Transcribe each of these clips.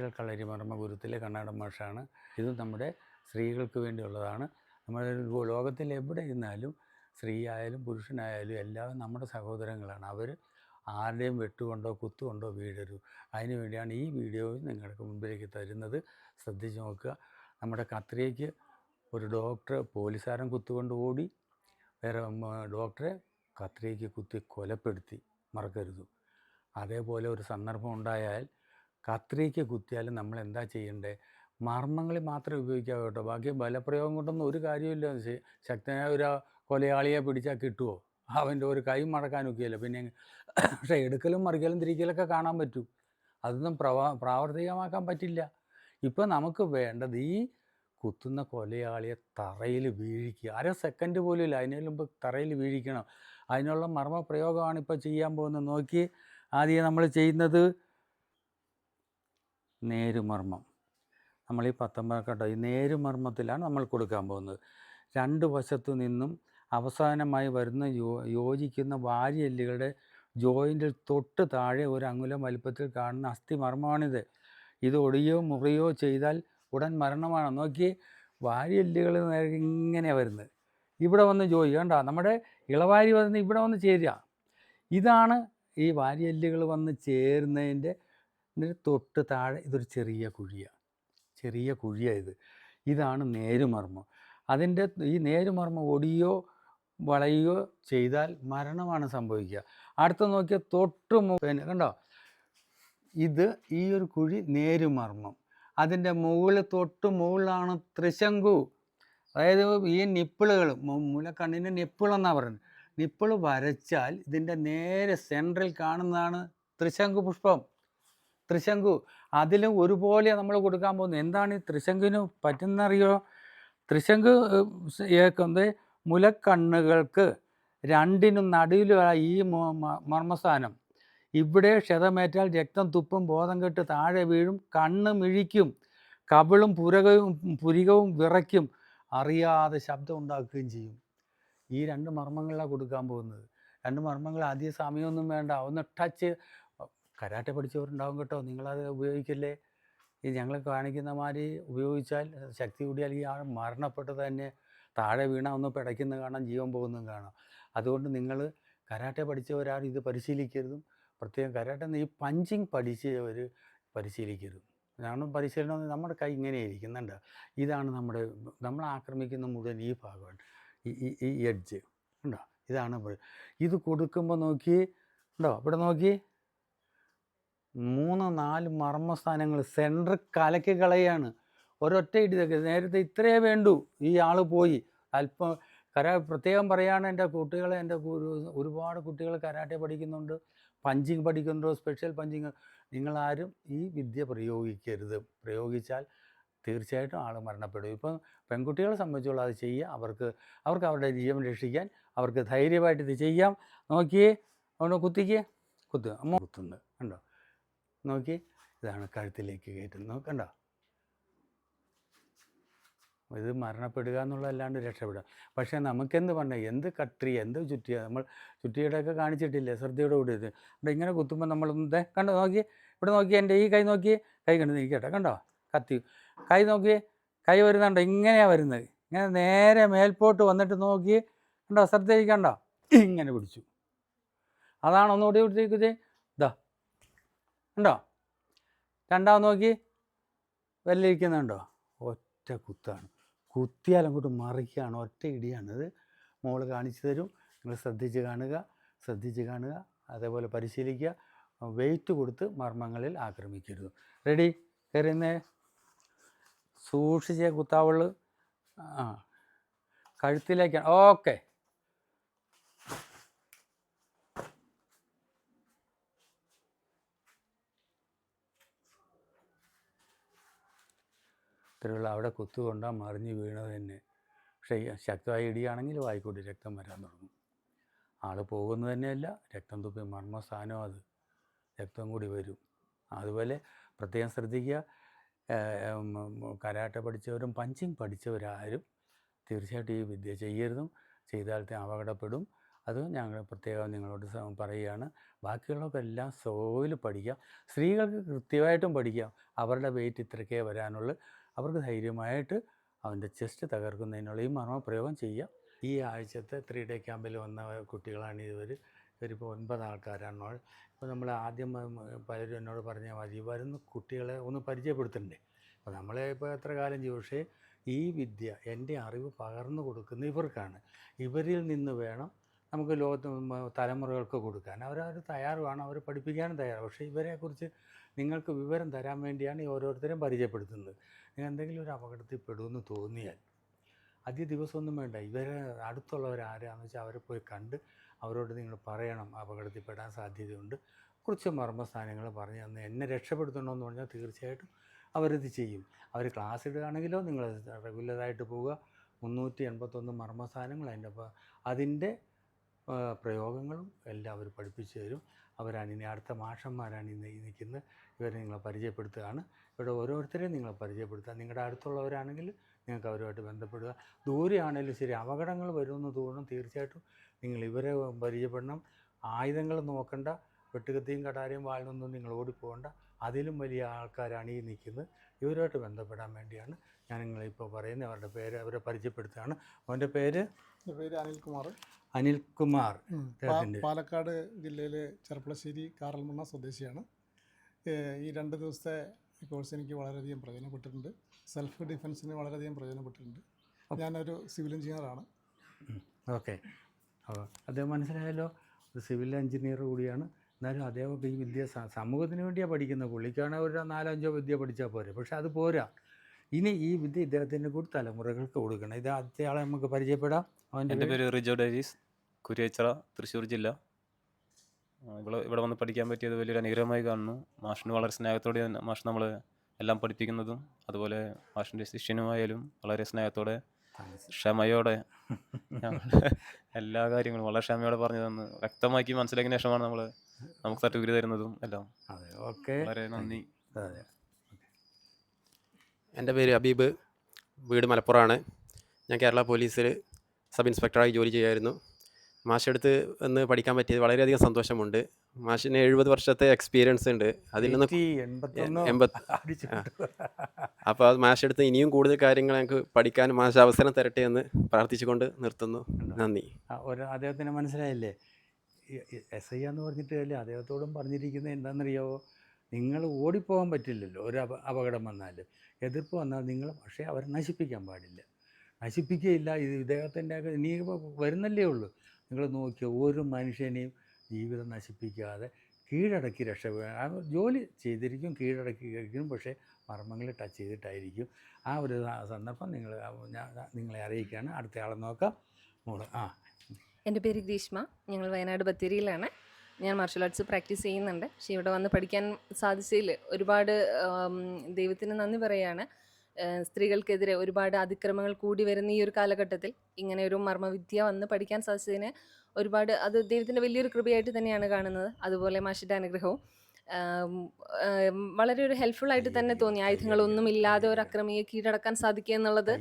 ഞാൻ കളരിമർമ്മ കളരി മർമ്മ ഗുരുത്തിലെ കണ്ണാടൻ മാഷാണ്. ഇത് നമ്മുടെ സ്ത്രീകൾക്ക് വേണ്ടിയുള്ളതാണ്. നമ്മൾ ലോകത്തിൽ എവിടെ ഇരുന്നാലും സ്ത്രീ ആയാലും പുരുഷനായാലും എല്ലാവരും നമ്മുടെ സഹോദരങ്ങളാണ്. അവർ ആരുടെയും വെട്ടുകൊണ്ടോ കുത്തുകൊണ്ടോ വീഴരു അതിനു വേണ്ടിയാണ് ഈ വീഡിയോ നിങ്ങൾക്ക് മുമ്പിലേക്ക് തരുന്നത്. ശ്രദ്ധിച്ച് നോക്കുക. നമ്മുടെ കത്രിയയ്ക്ക് ഒരു ഡോക്ടർ പോലീസുകാരൻ കുത്തുകൊണ്ട് ഓടി വേറെ ഡോക്ടറെ കത്രിയയ്ക്ക് കുത്തി കൊലപ്പെടുത്തി. മറക്കരുത്. അതേപോലെ ഒരു സന്ദർഭം ഉണ്ടായാൽ കത്രിക്ക് കുത്തിയാലും നമ്മൾ എന്താ ചെയ്യേണ്ടത് മർമ്മങ്ങളിൽ മാത്രമേ ഉപയോഗിക്കാവൂ കേട്ടോ. ബാക്കി ബലപ്രയോഗം കൊണ്ടൊന്നും ഒരു കാര്യമില്ല ശക്തനായ ഒരു കൊലയാളിയെ പിടിച്ചാൽ കിട്ടുമോ അവന്റെ ഒരു കൈ മടക്കാനൊക്കെയല്ല. പിന്നെ പക്ഷേ എടുക്കലും മറിക്കലും തിരിക്കലൊക്കെ കാണാൻ പറ്റൂ. അതൊന്നും പ്രവാ പ്രാവർത്തികമാക്കാൻ പറ്റില്ല. ഇപ്പം നമുക്ക് വേണ്ടത് ഈ കുത്തുന്ന കൊലയാളിയെ തറയിൽ വീഴിക്കുക. അര സെക്കൻഡ് പോലും ഇല്ല. അതിന് മുമ്പ് തറയിൽ വീഴിക്കണം. അതിനുള്ള മർമ്മ പ്രയോഗമാണ് ഇപ്പോൾ ചെയ്യാൻ പോകുന്നത്. നോക്കി ആദ്യം നമ്മൾ ചെയ്യുന്നത് നേരുമർമ്മം. നമ്മൾ ഈ പത്തൊമ്പത് കേട്ടോ ഈ നേരുമർമ്മത്തിലാണ് നമ്മൾ കൊടുക്കാൻ പോകുന്നത്. രണ്ട് വശത്തു നിന്നും അവസാനമായി വരുന്ന യോ യോജിക്കുന്ന വാരിയെല്ലുകളുടെ ജോയിന്റിൽ തൊട്ട് താഴെ ഒരു അങ്കുലം വലിപ്പത്തിൽ കാണുന്ന അസ്ഥിമർമ്മമാണിത് ഇത് ഒടിയോ മുറിയോ ചെയ്താൽ ഉടൻ മരണമാണ്. നോക്കി വാരിയെല്ലുകൾ ഇങ്ങനെ വരുന്നത്. ഇവിടെ വന്ന് ജോയി കണ്ട? നമ്മുടെ ഇളവാരി വന്ന് ഇവിടെ വന്ന് ചേരുക. ഇതാണ് ഈ വാരിയെല്ലുകൾ വന്ന് ചേരുന്നതിന്റെ ഇതിന് തൊട്ട് താഴെ ഇതൊരു ചെറിയ കുഴിയാണ് ചെറിയ കുഴിയാണ് ഇത്. ഇതാണ് നേരുമർമ്മം. അതിന്റെ ഈ നേരുമർമ്മം ഒടിയോ വളയുകയോ ചെയ്താൽ മരണമാണ് സംഭവിക്കുക. അടുത്ത നോക്കിയാൽ തൊട്ട് പിന്നെ കണ്ടോ? ഇത് ഈ ഒരു കുഴി നേരുമർമ്മം. അതിന്റെ മുകളിൽ തൊട്ട് മുകളിലാണ് ത്രിശങ്കു. അതായത് ഈ നിപ്പിളുകൾ മുലക്കണ്ണിന്റെ നിപ്പിളെന്നാണ് പറയുന്നത്. നിപ്പിൾ വരച്ചാൽ ഇതിന്റെ നേരെ സെൻട്രൽ കാണുന്നതാണ് ത്രിശങ്കു പുഷ്പം. ത്രിശങ്കു അതിലും ഒരുപോലെ നമ്മൾ കൊടുക്കാൻ പോകുന്നത് എന്താണ് ഈ ത്രിശങ്കുവിന് പറ്റുന്നറിയോ? ത്രിശങ്കു ഏക്കുന്നത് മുലക്കണ്ണുകൾക്ക് രണ്ടിനും നടുവിലുള്ള ഈ മർമ്മസ്ഥാനം. ഇവിടെ ക്ഷതമേറ്റാൽ രക്തം തുപ്പും ബോധം കെട്ട് താഴെ വീഴും കണ്ണ് മിഴിക്കും കവിളും പുരകവും പുരികവും വിറയ്ക്കും അറിയാതെ ശബ്ദം ഉണ്ടാക്കുകയും ചെയ്യും. ഈ രണ്ട് മർമ്മങ്ങളിലാണ് കൊടുക്കാൻ പോകുന്നത്. രണ്ട് മർമ്മങ്ങൾ അധിക സമയമൊന്നും വേണ്ട. ഒന്ന് ടച്ച് കരാട്ടെ പഠിച്ചവരുണ്ടാവും കേട്ടോ. നിങ്ങളത് ഉപയോഗിക്കല്ലേ? ഈ ഞങ്ങൾ കാണിക്കുന്ന മാതിരി ഉപയോഗിച്ചാൽ ശക്തി കൂടിയാൽ ഈ ആൾ മരണപ്പെട്ടത് തന്നെ താഴെ വീണ ഒന്ന് പിടയ്ക്കുന്ന കാണാം ജീവൻ പോകുന്നതും കാണാം. അതുകൊണ്ട് നിങ്ങൾ കരാട്ടെ പഠിച്ചവരാരും ഇത് പരിശീലിക്കരുതും. പ്രത്യേകം കരാട്ടെ ഈ പഞ്ചിങ് പഠിച്ചവർ പരിശീലിക്കരുത്. കാരണം പരിശീലനം നമ്മുടെ കൈ ഇങ്ങനെ ഇരിക്കുന്നുണ്ട്. ഇതാണ് നമ്മുടെ നമ്മൾ ആക്രമിക്കുന്ന മുഴുവൻ ഈ ഭാഗമാണ് ഈ ഈ എഡ്ജ് ഉണ്ടോ? ഇതാണ് ഇത് കൊടുക്കുമ്പോൾ നോക്കി ഉണ്ടോ? ഇവിടെ നോക്കി. മൂന്ന് നാല് മർമ്മസ്ഥാനങ്ങൾ സെന്റർ കലക്കി കളയാണ്. ഒരൊറ്റ ഇടി നേരത്തെ ഇത്രയേ വേണ്ടൂ. ഈ ആൾ പോയി. അല്പം കര പ്രത്യേകം പറയാണ് എന്റെ കുട്ടികളെ എന്റെ ഒരുപാട് കുട്ടികൾ കരാട്ടെ പഠിക്കുന്നുണ്ട്. പഞ്ചിങ് പഠിക്കുന്നുണ്ടോ. Special punching. നിങ്ങളാരും ഈ വിദ്യ പ്രയോഗിക്കരുത്. പ്രയോഗിച്ചാൽ തീർച്ചയായിട്ടും ആൾ മരണപ്പെടും. ഇപ്പം പെൺകുട്ടികളെ സംബന്ധിച്ചുള്ള അത് ചെയ്യുക അവർക്ക് അവർക്ക് അവരുടെ ജീവൻ രക്ഷിക്കാൻ അവർക്ക് ധൈര്യമായിട്ട് ഇത് ചെയ്യാം. നോക്കിയേ. അവനെ കുത്തിക്കേ. കുത്തുക അമ്മ കുത്തുന്നത് കണ്ടോ? നോക്കി. ഇതാണ് കഴുത്തിലേക്ക് കയറ്റുന്നത്. കണ്ടോ? ഇത് മരണപ്പെടുക എന്നുള്ളതല്ലാണ്ട് രക്ഷപ്പെടുക. പക്ഷേ നമുക്കെന്ത് പറഞ്ഞാൽ എന്ത് കട്രി എന്ത് ചുറ്റിയ നമ്മൾ ചുറ്റിയുടെയൊക്കെ കാണിച്ചിട്ടില്ലേ ശ്രദ്ധയോടെ കൂടി ഇത്. ഇവിടെ ഇങ്ങനെ കുത്തുമ്പോൾ നമ്മൾ ദേ കണ്ടോ നോക്കി. ഇവിടെ നോക്കി എന്റെ ഈ കൈ നോക്കി. കൈ കണ്ടു നിൽക്കട്ടെ കണ്ടോ? കത്തി. കൈ നോക്കി. കൈ വരുന്നുണ്ടോ? ഇങ്ങനെയാണ് വരുന്നത്. ഇങ്ങനെ നേരെ മേൽപോട്ട് വന്നിട്ട് നോക്കി. കണ്ടോ? ശ്രദ്ധയിക്കണ്ടോ ഇങ്ങനെ പിടിച്ചു. അതാണ് ഒന്നുകൂടി പിടിച്ചേക്കുന്നത് ഉണ്ടോ? രണ്ടാമത് നോക്കി. വെല്ലിരിക്കുന്നുണ്ടോ ഒറ്റ കുത്താണ്. കുത്തിയാൽ അങ്ങോട്ട് മറിക്കുകയാണ് ഒറ്റ ഇടിയാണ് മോൾ കാണിച്ചു തരും. നിങ്ങൾ ശ്രദ്ധിച്ച് കാണുക. ശ്രദ്ധിച്ച് കാണുക. അതേപോലെ പരിശീലിക്കുക. വെയിറ്റ് കൊടുത്ത് മർമ്മങ്ങളിൽ ആക്രമിക്കരുത്. റെഡി? കയറുന്നേ സൂക്ഷിച്ചേ കുത്താവുള്ളു. ആ. കഴുത്തിലേക്കാണ്. ഓക്കെ. ഇത്രയുള്ള അവിടെ കുത്തുകൊണ്ടാൽ മറിഞ്ഞ് വീണത് തന്നെ പക്ഷേ ശക്തമായ ഇടിയാണെങ്കിൽ വായിക്കൂടി രക്തം വരാൻ തുടങ്ങും. ആൾ പോകുന്നത് തന്നെയല്ല രക്തം തുപ്പി മർമ്മസ്ഥാനം അത്. രക്തം കൂടി വരും. അതുപോലെ പ്രത്യേകം ശ്രദ്ധിക്കുക കരാട്ട പഠിച്ചവരും പഞ്ചിങ് പഠിച്ചവരാരും തീർച്ചയായിട്ടും ഈ വിദ്യ ചെയ്യരുതും. ചെയ്താൽ അപകടപ്പെടും. അത് ഞങ്ങൾ പ്രത്യേകം നിങ്ങളോട് പറയുകയാണ്. ബാക്കിയുള്ളവർക്ക് എല്ലാം സോയിൽ പഠിക്കാം. സ്ത്രീകൾക്ക് കൃത്യമായിട്ടും പഠിക്കാം. അവരുടെ വെയിറ്റ് ഇത്രയ്ക്കേ വരാനുള്ളൂ. അവർക്ക് ധൈര്യമായിട്ട് അവന്റെ ചെസ്റ്റ് തകർക്കുന്നതിനുള്ള ഈ മർമ്മപ്രയോഗം ചെയ്യാം ഈ ആഴ്ചത്തെ ത്രീ ഡേ ക്യാമ്പിൽ വന്ന കുട്ടികളാണ് ഇവർ ഇവരിപ്പോൾ ഒൻപത് ആൾക്കാരാണ് ഇപ്പോൾ നമ്മൾ ആദ്യം പലരും എന്നോട് പറഞ്ഞാൽ മതി വരുന്ന കുട്ടികളെ ഒന്ന് പരിചയപ്പെടുത്തണ്ടേ? അപ്പോൾ നമ്മളെ ഇപ്പോൾ എത്ര കാലം ചെയ്യും പക്ഷേ ഈ വിദ്യ എന്റെ അറിവ് പകർന്നു കൊടുക്കുന്ന ഇവർക്കാണ്. ഇവരിൽ നിന്ന് വേണം നമുക്ക് ലോകത്ത് തലമുറകൾക്ക് കൊടുക്കാൻ. അവർ അവരവർ തയ്യാറുമാണ് അവർ പഠിപ്പിക്കാനും തയ്യാറാണ്. പക്ഷേ ഇവരെക്കുറിച്ച് നിങ്ങൾക്ക് വിവരം തരാൻ വേണ്ടിയാണ് ഈ ഓരോരുത്തരെയും പരിചയപ്പെടുത്തുന്നത്. നിങ്ങൾ എന്തെങ്കിലും ഒരു അപകടത്തിൽ പെടുമെന്ന് തോന്നിയാൽ അധിക ദിവസമൊന്നും വേണ്ട. ഇവരെ അടുത്തുള്ളവർ ആരാന്ന് വെച്ചാൽ അവരെ പോയി കണ്ട് അവരോട് നിങ്ങൾ പറയണം അപകടത്തിൽപ്പെടാൻ സാധ്യതയുണ്ട്. കുറച്ച് മർമ്മസ്ഥാനങ്ങൾ പറഞ്ഞ് തന്ന് എന്നെ രക്ഷപ്പെടുത്തണമെന്ന് പറഞ്ഞാൽ തീർച്ചയായിട്ടും അവരിത് ചെയ്യും. അവർ ക്ലാസ് ഇടുകയാണെങ്കിലോ നിങ്ങൾ റെഗുലറായിട്ട് പോവുക. മുന്നൂറ്റി എൺപത്തൊന്ന് മർമ്മസ്ഥാനങ്ങൾ അതിന്റെ അതിന്റെ പ്രയോഗങ്ങളും എല്ലാം അവർ പഠിപ്പിച്ചു തരും. അവരാണ് ഇനി അടുത്ത മാഷന്മാരാണ് ഇന്ന് നിൽക്കുന്നത്. ഇവരെ നിങ്ങളെ പരിചയപ്പെടുത്തുകയാണ്. ഇവിടെ ഓരോരുത്തരെയും നിങ്ങളെ പരിചയപ്പെടുത്തുക. നിങ്ങളുടെ അടുത്തുള്ളവരാണെങ്കിൽ നിങ്ങൾക്ക് അവരുമായിട്ട് ബന്ധപ്പെടുക. ദൂരെയാണെങ്കിലും ശരി അപകടങ്ങൾ വരുമെന്ന് തോന്നും തീർച്ചയായിട്ടും നിങ്ങൾ ഇവരെ പരിചയപ്പെടണം. ആയുധങ്ങൾ നോക്കണ്ട വെട്ടുകത്തിയും കടാരയും വാളിനൊന്നും നിങ്ങൾ ഓടിപ്പോകണ്ട. അതിലും വലിയ ആൾക്കാരാണ് ഈ നിൽക്കുന്നത്. ഇവരുമായിട്ട് ബന്ധപ്പെടാൻ വേണ്ടിയാണ് ഞാൻ നിങ്ങളിപ്പോൾ പറയുന്നത്. അവരുടെ പേര് അവരെ പരിചയപ്പെടുത്തുകയാണ്. അവന്റെ പേര്? പേര് അനിൽകുമാർ. അനിൽകുമാർ. പാലക്കാട് ജില്ലയിലെ ചെർപ്പളശ്ശേരി കാറൽമണ്ണ സ്വദേശിയാണ്. ഈ രണ്ട് ദിവസത്തെ കോഴ്സ് എനിക്ക് വളരെയധികം പ്രയോജനപ്പെട്ടിട്ടുണ്ട്. സെൽഫ് ഡിഫെൻസിന് വളരെയധികം പ്രയോജനപ്പെട്ടിട്ടുണ്ട്. ഞാനൊരു സിവിൽ എഞ്ചിനീയറാണ്. ഓക്കെ. അദ്ദേഹം മനസ്സിലായല്ലോ ഒരു സിവിൽ എഞ്ചിനീയർ കൂടിയാണ്. എന്നാലും അദ്ദേഹം ഈ വിദ്യ സമൂഹത്തിന് വേണ്ടിയാണ് പഠിക്കുന്നത് പുള്ളിക്കാണെങ്കിൽ ഒരു നാലോ അഞ്ചോ വിദ്യ പഠിച്ചാൽ പോരെ. പക്ഷെ അത് പോരാ. ഇനി ഈ വിദ്യ ഇദ്ദേഹത്തിന്റെ കൂടി തലമുറകൾക്ക് കൊടുക്കണം. ഇത് ആദ്യത്തെ ആളെ നമുക്ക് പരിചയപ്പെടാം. അവന്റെ എന്റെ പേര്? റിജോ ഡേരീസ് കുരിയച്ചറ തൃശ്ശൂർ ജില്ല. ഇവിടെ ഇവിടെ വന്ന് പഠിക്കാൻ പറ്റിയത് വലിയൊരു അനുഗ്രഹമായി കാണുന്നു. മാഷിന് വളരെ സ്നേഹത്തോടെ തന്നെ മാഷ് നമ്മൾ എല്ലാം പഠിപ്പിക്കുന്നതും അതുപോലെ മാഷിന്റെ ശിഷ്യനുമായാലും വളരെ സ്നേഹത്തോടെ ക്ഷമയോടെ എല്ലാ കാര്യങ്ങളും വളരെ ക്ഷമയോടെ പറഞ്ഞു തന്ന് വ്യക്തമാക്കി മനസ്സിലാക്കിയ ശേഷമാണ് നമ്മൾ നമുക്ക് സർട്ടിഫിക്കറ്റ് തരുന്നതും എല്ലാം. അതെ ഓക്കെ. വളരെ നന്ദി. അതെ എന്റെ പേര് അബീബ് വീട് മലപ്പുറമാണ്. ഞാൻ കേരള പോലീസിൽ സബ് ഇൻസ്പെക്ടറായി ജോലി ചെയ്യുമായിരുന്നു മാഷെടുത്ത് ഒന്ന് പഠിക്കാൻ പറ്റിയത് വളരെയധികം സന്തോഷമുണ്ട്. മാഷിന് എഴുപത് വർഷത്തെ എക്സ്പീരിയൻസ് ഉണ്ട്. അതിൽ നിന്ന് അപ്പൊ. അപ്പോൾ അത് മാഷെടുത്ത് ഇനിയും കൂടുതൽ കാര്യങ്ങൾ ഞങ്ങൾക്ക് പഠിക്കാൻ മാഷ് അവസരം തരട്ടെ എന്ന് പ്രാർത്ഥിച്ചുകൊണ്ട് നിർത്തുന്നു. നന്ദി. ഒരു അദ്ദേഹത്തിന് മനസ്സിലായില്ലേ? എസ് ഐ എന്ന് പറഞ്ഞിട്ട് അല്ലേ അദ്ദേഹത്തോടും പറഞ്ഞിരിക്കുന്നത് എന്താണെന്നറിയാവോ? നിങ്ങൾ ഓടിപ്പോകാൻ പറ്റില്ലല്ലോ. ഒരു അപ അപകടം വന്നാൽ എതിർപ്പ് വന്നാൽ നിങ്ങൾ പക്ഷേ അവരെ നശിപ്പിക്കാൻ പാടില്ല. നശിപ്പിക്കുകയില്ല. ഇത് ഇദ്ദേഹത്തിന്റെ ഇനി വരുന്നല്ലേ ഉള്ളൂ. നിങ്ങൾ നോക്കിയോ ഒരു മനുഷ്യനെയും ജീവിതം നശിപ്പിക്കാതെ കീഴടക്കി രക്ഷപ്പെടുക ആ ജോലി ചെയ്തിരിക്കും കീഴടക്കി കഴിക്കും പക്ഷേ മർമ്മങ്ങൾ ടച്ച് ചെയ്തിട്ടായിരിക്കും. ആ ഒരു സന്ദർഭം നിങ്ങൾ നിങ്ങളെ അറിയിക്കുകയാണ്. അടുത്തയാളെ നോക്കാം. മോൾ ആ. എന്റെ പേര് ഗ്രീഷ്മ. ഞങ്ങൾ വയനാട് ബത്തേരിയിലാണ്. ഞാൻ മാർഷൽ ആർട്സ് പ്രാക്ടീസ് ചെയ്യുന്നുണ്ട്. പക്ഷേ ഇവിടെ വന്ന് പഠിക്കാൻ സാധിച്ചതിൽ ഒരുപാട് ദൈവത്തിന് നന്ദി പറയാണ് ഏഹ് സ്ത്രീകൾക്കെതിരെ ഒരുപാട് അതിക്രമങ്ങൾ കൂടി വരുന്ന ഈ ഒരു കാലഘട്ടത്തിൽ ഇങ്ങനെ ഒരു മർമ്മവിദ്യ വന്ന് പഠിക്കാൻ സാധിച്ചതിന് ഒരുപാട് അത് ദൈവത്തിന്റെ വലിയൊരു കൃപയായിട്ട് തന്നെയാണ് കാണുന്നത്. അതുപോലെ മാഷിന്റെ അനുഗ്രഹവും. വളരെ ഒരു ഹെൽപ്ഫുൾ ആയിട്ട് തന്നെ തോന്നി. ആയുധങ്ങളൊന്നും ഇല്ലാതെ ഒരു അക്രമിയെ കീഴടക്കാൻ സാധിക്കുക എന്നുള്ളത്.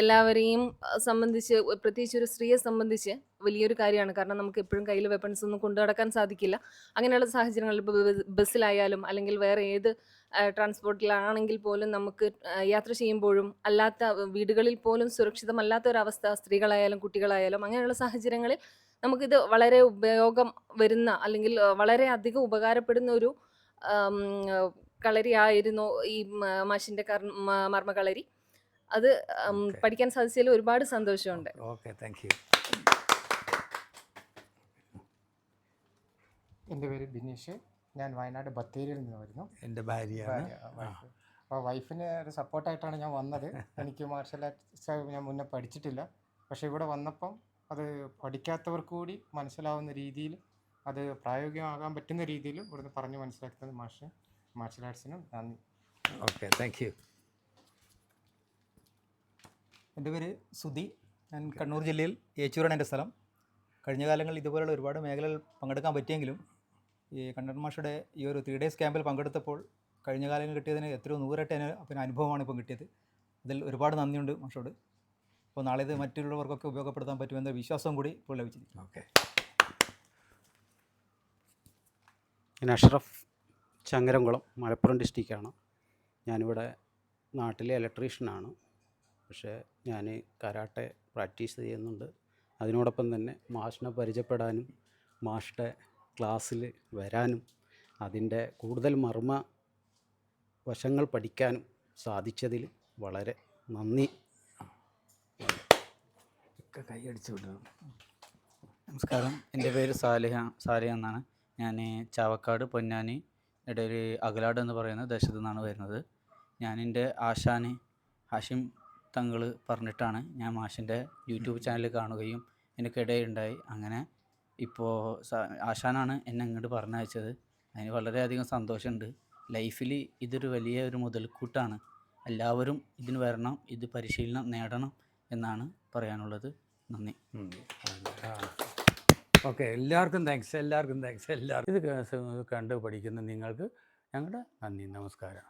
എല്ലാവരെയും സംബന്ധിച്ച് പ്രത്യേകിച്ച് ഒരു സ്ത്രീയെ സംബന്ധിച്ച് വലിയൊരു കാര്യമാണ്. കാരണം നമുക്ക് എപ്പോഴും കയ്യിൽ വെപ്പൺസ് ഒന്നും കൊണ്ടു നടക്കാൻ സാധിക്കില്ല. അങ്ങനെയുള്ള സാഹചര്യങ്ങളിൽ ഇപ്പോൾ ബസ്സിലായാലും അല്ലെങ്കിൽ വേറെ ഏത് ട്രാൻസ്പോർട്ടിലാണെങ്കിൽ പോലും നമുക്ക് യാത്ര ചെയ്യുമ്പോഴും അല്ലാത്ത വീടുകളിൽ പോലും സുരക്ഷിതമല്ലാത്ത ഒരവസ്ഥ സ്ത്രീകളായാലും കുട്ടികളായാലും അങ്ങനെയുള്ള സാഹചര്യങ്ങളിൽ നമുക്കിത് വളരെ ഉപയോഗം വരുന്ന അല്ലെങ്കിൽ വളരെ അധികം ഉപകാരപ്പെടുന്ന ഒരു കളരിയായിരുന്നു ഈ മാഷിന്റെ മാഷിന്റെ കർ മർമ്മ മർമ്മകളരി. അത് പഠിക്കാൻ സാധിച്ചതിൽ ഒരുപാട് സന്തോഷമുണ്ട്. Okay thank you. എന്റെ പേര് ബിനീഷ് ഞാൻ വയനാട് ബത്തേരിയിൽ നിന്ന് വരുന്നു. എന്റെ ഭാര്യയാണ്. ഭാര്യ, അപ്പോൾ വൈഫിന് ഒരു സപ്പോർട്ടായിട്ടാണ് ഞാൻ വന്നത്. എനിക്ക് മാർഷൽ ആർട്സ് ഞാൻ മുന്നേ പഠിച്ചിട്ടില്ല. പക്ഷേ ഇവിടെ വന്നപ്പം അത് പഠിക്കാത്തവർക്ക് കൂടി മനസ്സിലാവുന്ന രീതിയിൽ അത് പ്രായോഗികമാകാൻ പറ്റുന്ന രീതിയിൽ ഇവിടുന്ന് പറഞ്ഞ് മനസ്സിലാക്കുന്നത് മാഷ് മാർഷൽ ആർട്സിനും നന്ദി. ഓക്കെ താങ്ക് യു എന്റെ പേര് സുധി. ഞാൻ കണ്ണൂർ ജില്ലയിൽ ഏച്ചൂരാണ് എന്റെ സ്ഥലം. കഴിഞ്ഞ കാലങ്ങളിൽ ഇതുപോലുള്ള ഒരുപാട് മേഖലകൾ പങ്കെടുക്കാൻ പറ്റിയെങ്കിലും ഈ കണ്ണൻ മാഷയുടെ ഈ ഒരു ത്രീ ഡേയ്സ് ക്യാമ്പിൽ പങ്കെടുത്തപ്പോൾ കഴിഞ്ഞ കാലങ്ങളിൽ കിട്ടിയതിന് എത്രയോ നൂറട്ടെ പിന്നെ അനുഭവമാണ് ഇപ്പം കിട്ടിയത്. അതിൽ ഒരുപാട് നന്ദിയുണ്ട് മാഷോട്. അപ്പോൾ നാളെ ഇത് മറ്റുള്ളവർക്കൊക്കെ ഉപയോഗപ്പെടുത്താൻ പറ്റുമെന്ന വിശ്വാസം കൂടി ഇപ്പോൾ ലഭിച്ചിരിക്കും ഓക്കെ. ഞാൻ അഷ്റഫ് ചങ്ങരംകുളം മലപ്പുറം ഡിസ്ട്രിക്റ്റാണ്. ഞാനിവിടെ നാട്ടിലെ ഇലക്ട്രീഷ്യനാണ് പക്ഷേ ഞാൻ കരാട്ടെ പ്രാക്ടീസ് ചെയ്യുന്നുണ്ട്. അതിനോടൊപ്പം തന്നെ മാഷിനെ പരിചയപ്പെടാനും മാഷിന്റെ ക്ലാസ്സിൽ വരാനും അതിന്റെ കൂടുതൽ മർമ്മ വശങ്ങൾ പഠിക്കാനും സാധിച്ചതിൽ വളരെ നന്ദി. ഒക്കെ കൈയടിച്ച് വിടണം. നമസ്കാരം. എന്റെ പേര് സാലിഹ സാലിഹ എന്നാണ്. ഞാൻ ചാവക്കാട് പൊന്നാനി ഇടയിൽ അകലാട് എന്ന് പറയുന്ന ദേശത്തു നിന്നാണ് വരുന്നത്. ഞാൻ എന്റെ ആശാന് ഹാഷിം തങ്ങൾ പറഞ്ഞിട്ടാണ് ഞാൻ മാഷിന്റെ യൂട്യൂബ് ചാനൽ കാണുകയും എനിക്കിടയുണ്ടായി. അങ്ങനെ ഇപ്പോൾ ആശാനാണ് എന്നെ ഇങ്ങോട്ട് പറഞ്ഞയച്ചത്. അതിന് വളരെയധികം സന്തോഷമുണ്ട് ലൈഫിൽ ഇതൊരു വലിയ ഒരു മുതൽക്കൂട്ടാണ്. എല്ലാവരും ഇതിന് വരണം ഇത് പരിശീലനം നേടണം എന്നാണ് പറയാനുള്ളത്. നന്ദി. ഓക്കെ എല്ലാവർക്കും താങ്ക്സ് എല്ലാവർക്കും താങ്ക്സ് എല്ലാവർക്കും. ഇത് കണ്ട് പഠിക്കുന്ന നിങ്ങൾക്ക് ഞങ്ങളുടെ നന്ദി നമസ്കാരം.